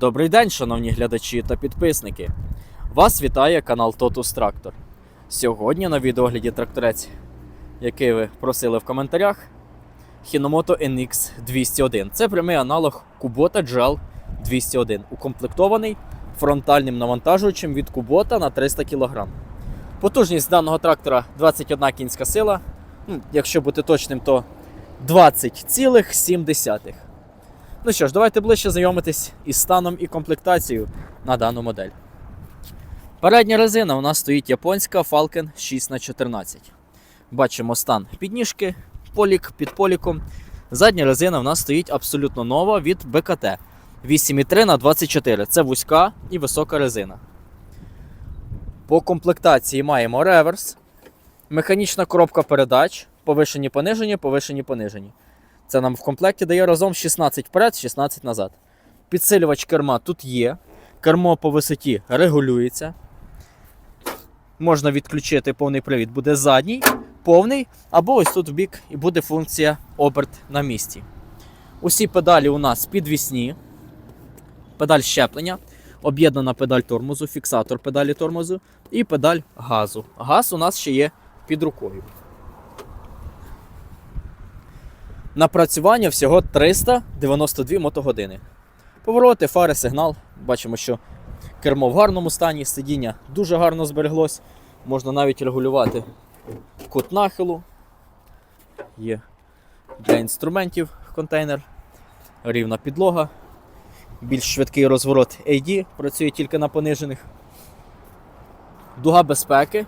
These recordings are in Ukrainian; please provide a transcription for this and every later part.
Добрий день, шановні глядачі та підписники. Вас вітає канал Totus Tractor. Сьогодні на відеогляді тракторець, який ви просили в коментарях, Hinomoto NX 201. Це прямий аналог Kubota GL 201, укомплектований фронтальним навантажувачем від Kubota на 300 кг. Потужність даного трактора 21 кінська сила. Ну, Якщо бути точним, то 20,7. Ну що ж, давайте ближче знайомитись із станом і комплектацією на дану модель. Передня резина у нас стоїть японська Falcon 6х14. Бачимо стан підніжки, полік під поліком. Задня резина у нас стоїть абсолютно нова від БКТ 8,3 на 24 Це вузька і висока резина. По комплектації маємо реверс, механічна коробка передач, повишені понижені, повишені понижені. Це нам в комплекті дає разом 16 вперед, 16 назад. Підсилювач керма тут є. Кермо по висоті регулюється. Можна відключити повний привід, буде задній, повний, або ось тут в бік і буде функція оберт на місці. Усі педалі у нас підвісні. Педаль щеплення, об'єднана педаль тормозу, фіксатор педалі тормозу і педаль газу. Газ у нас ще є під рукою. Напрацювання всього 392 мотогодини. Повороти, фари, сигнал. Бачимо, що кермо в гарному стані, сидіння дуже гарно збереглось. Можна навіть регулювати кут нахилу. Є для інструментів контейнер, рівна підлога, більш швидкий розворот AD, працює тільки на понижених. Дуга безпеки.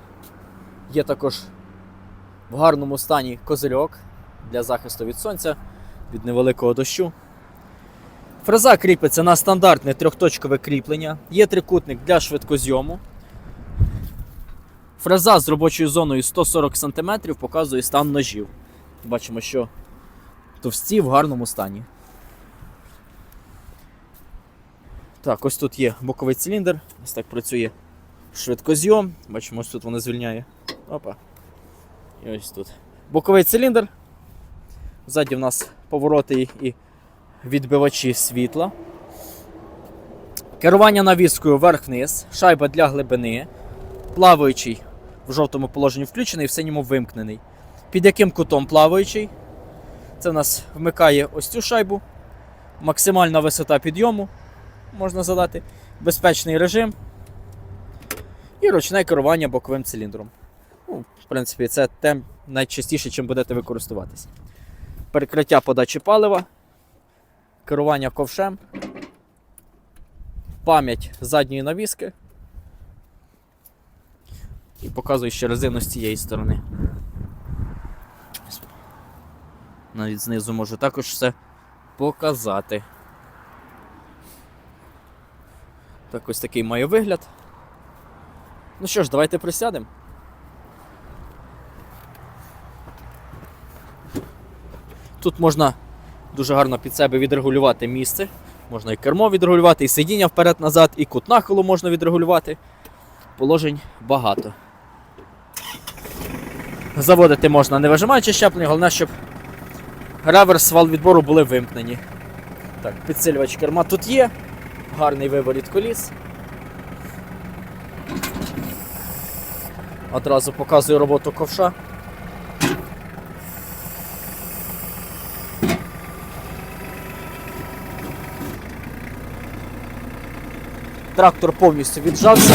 Є також в гарному стані козирьок для захисту від сонця, від невеликого дощу. Фреза кріпиться на стандартне трьохточкове кріплення. Є трикутник для швидкозйому. Фреза з робочою зоною 140 см показує стан ножів. Бачимо, що товсті в гарному стані. Так, ось тут є боковий циліндр. Ось так працює швидкозйом. Бачимо, ось тут воно звільняє. Опа. І ось тут. Боковий циліндр. Ззаді в нас повороти і відбивачі світла. Керування навіскою вверх-вниз, шайба для глибини, плаваючий в жовтому положенні включений, в синьому вимкнений. Під яким кутом плаваючий? Це в нас вмикає ось цю шайбу. Максимальна висота підйому можна задати, безпечний режим і ручне керування боковим циліндром. Ну, в принципі, це те найчастіше, чим будете використовуватись. Перекриття подачі палива, керування ковшем, пам'ять задньої навіски. І показую ще резину з цієї сторони. Навіть знизу можу також все показати. Так ось такий має вигляд. Ну що ж, давайте присядемо. Тут можна дуже гарно під себе відрегулювати місце. Можна і кермо відрегулювати, і сидіння вперед-назад, і кут нахилу можна відрегулювати. Положень багато. Заводити можна не вижимаючи щеплення, головне, щоб реверс вал відбору були вимкнені. Так, підсилювач керма тут є. Гарний виворіт коліс. Одразу показую роботу ковша. Трактор повністю віджався.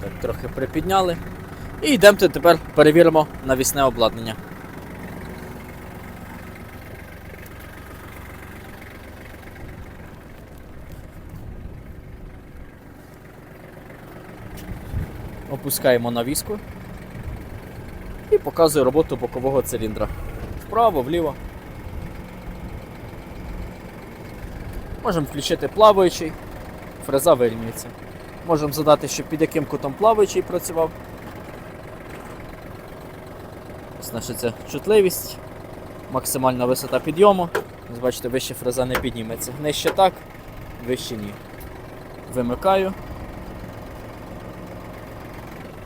Так, трохи припідняли. І йдемо тепер перевіримо навісне обладнання. Опускаємо навіску і показую роботу бокового циліндра. Вправо, вліво. Можемо включити плаваючий, фреза вирівнюється. Можемо задати, щоб під яким кутом плаваючий працював. Ця чутливість, максимальна висота підйому. Ось Бачите, вище фреза не підніметься. Нижче так, вище ні. Вимикаю.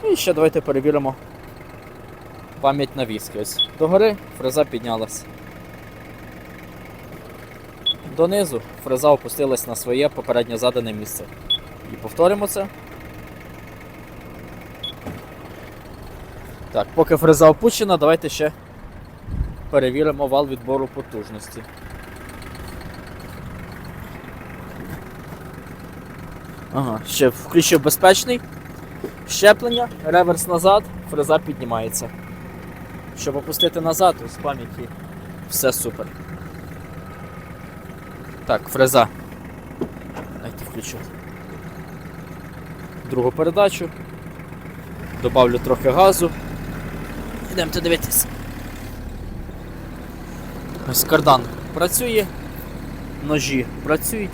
І ще давайте перевіримо пам'ять на віскі. Ось догори фреза піднялась. Донизу фреза опустилась на своє попередньо задане місце. І повторимо це. Так, поки фреза опущена, давайте ще перевіримо вал відбору потужності. Ага, ще включив безпечний. Щеплення, реверс назад, фреза піднімається. Щоб опустити назад, в пам'яті все супер. Так, фреза. Дайте включу. Другу передачу. Добавлю трохи газу. Йдемте дивитись. Ось кардан працює, ножі працюють.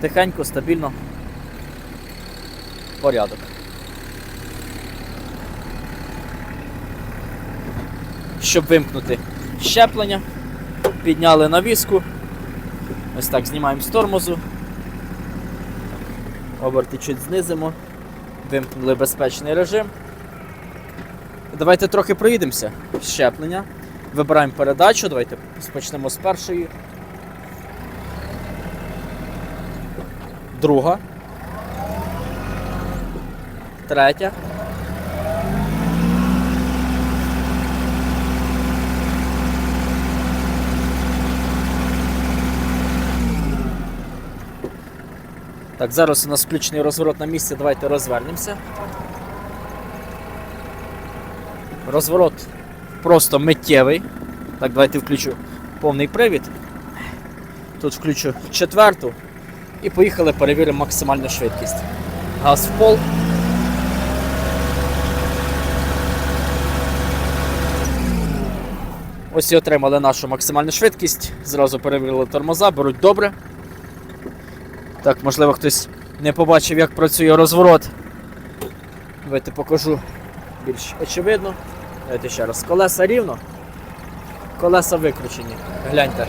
Тихенько, стабільно. Порядок. Щоб вимкнути щеплення, підняли навіску. Ось так знімаємо з тормозу. Оберти чуть знизимо. Вимкнули безпечний режим. Давайте трохи проїдемося. Щеплення. Вибираємо передачу. Давайте почнемо з першої. Друга. Третя. Так, зараз у нас включений розворот на місці, давайте розвернемося. Розворот просто миттєвий. Так, давайте включу повний привід. Тут включу четверту. І поїхали, перевіримо максимальну швидкість. Газ в пол. Ось і отримали нашу максимальну швидкість. Зразу перевірили тормоза, беруть добре. Так, можливо, хтось не побачив, як працює розворот. Давайте покажу більш очевидно. Давайте ще раз. Колеса рівно. Колеса викручені. Гляньте.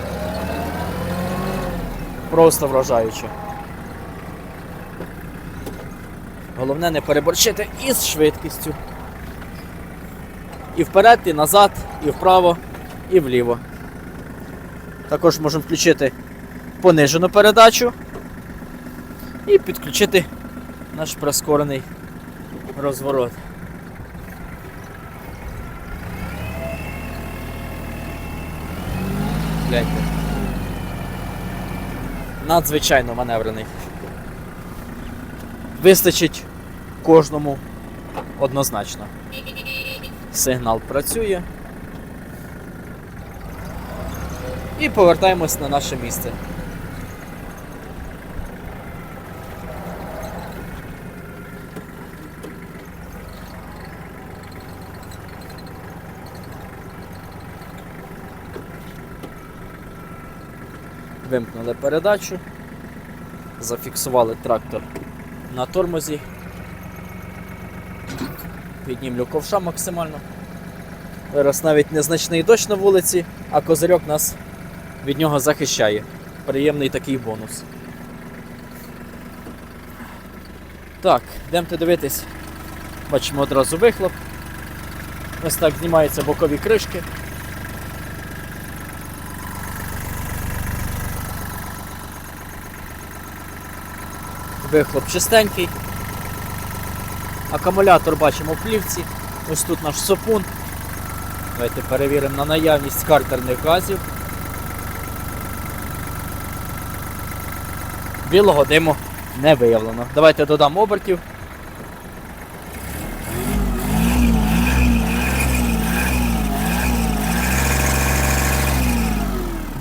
Просто вражаюче. Головне не переборщити із швидкістю. І вперед, і назад, і вправо, і вліво. Також можемо включити понижену передачу і підключити наш прискорений розворот. Гляньте. Надзвичайно маневрений. Вистачить кожному однозначно. Сигнал працює. І повертаємось на наше місце. Вимкнули передачу, зафіксували трактор на тормозі. Піднімлю ковша максимально. Зараз навіть незначний дощ на вулиці, а козирьок нас від нього захищає. Приємний такий бонус. Так, йдемте дивитись. Бачимо одразу вихлоп. Ось так знімаються бокові кришки. Вихлоп чистенький. Акумулятор бачимо в плівці. Ось тут наш сопун. Давайте перевіримо на наявність картерних газів. Білого диму не виявлено. Давайте додам обертів.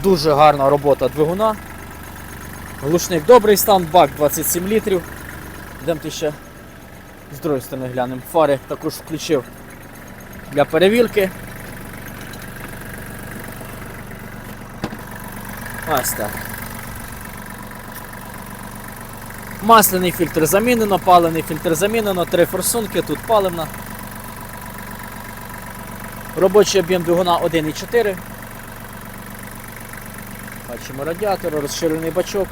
Дуже гарна робота двигуна. Глушник добрий стан, бак 27 літрів. Йдемте ще з другої сторони глянемо. Фари також включив для перевірки. Ось так. Масляний фільтр замінено, палений фільтр замінено, три форсунки, тут паливна. Робочий об'єм двигуна 1,4. Бачимо радіатор, розширений бачок.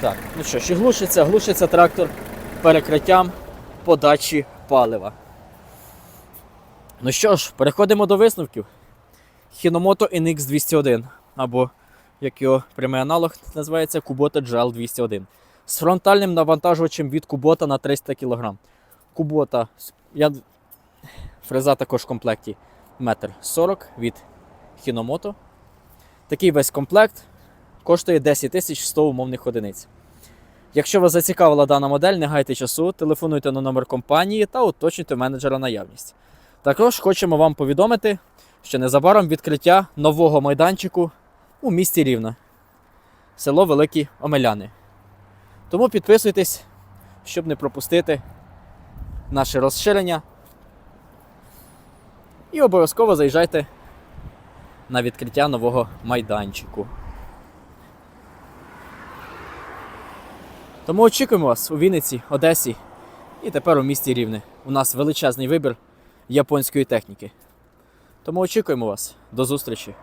Так, ну що ж, і глушиться, глушиться трактор перекриттям подачі палива. Ну що ж, переходимо до висновків. Hinomoto NX 201, або як його прямий аналог називається Kubota GL 201. З фронтальним навантажувачем від Kubota на 300 кг. Kubota, я... фреза також в комплекті 1,40 м від Hinomoto. Такий весь комплект коштує 10 100 умовних одиниць. Якщо вас зацікавила дана модель, не гайте часу, телефонуйте на номер компанії та уточнюйте менеджера наявність. Також хочемо вам повідомити, що незабаром відкриття нового майданчику у місті Рівне, село Великі Омеляни. Тому підписуйтесь, щоб не пропустити наше розширення. І обов'язково заїжджайте на відкриття нового майданчику. Тому очікуємо вас у Вінниці, Одесі і тепер у місті Рівне. У нас величезний вибір японської техніки. Тому очікуємо вас. До зустрічі!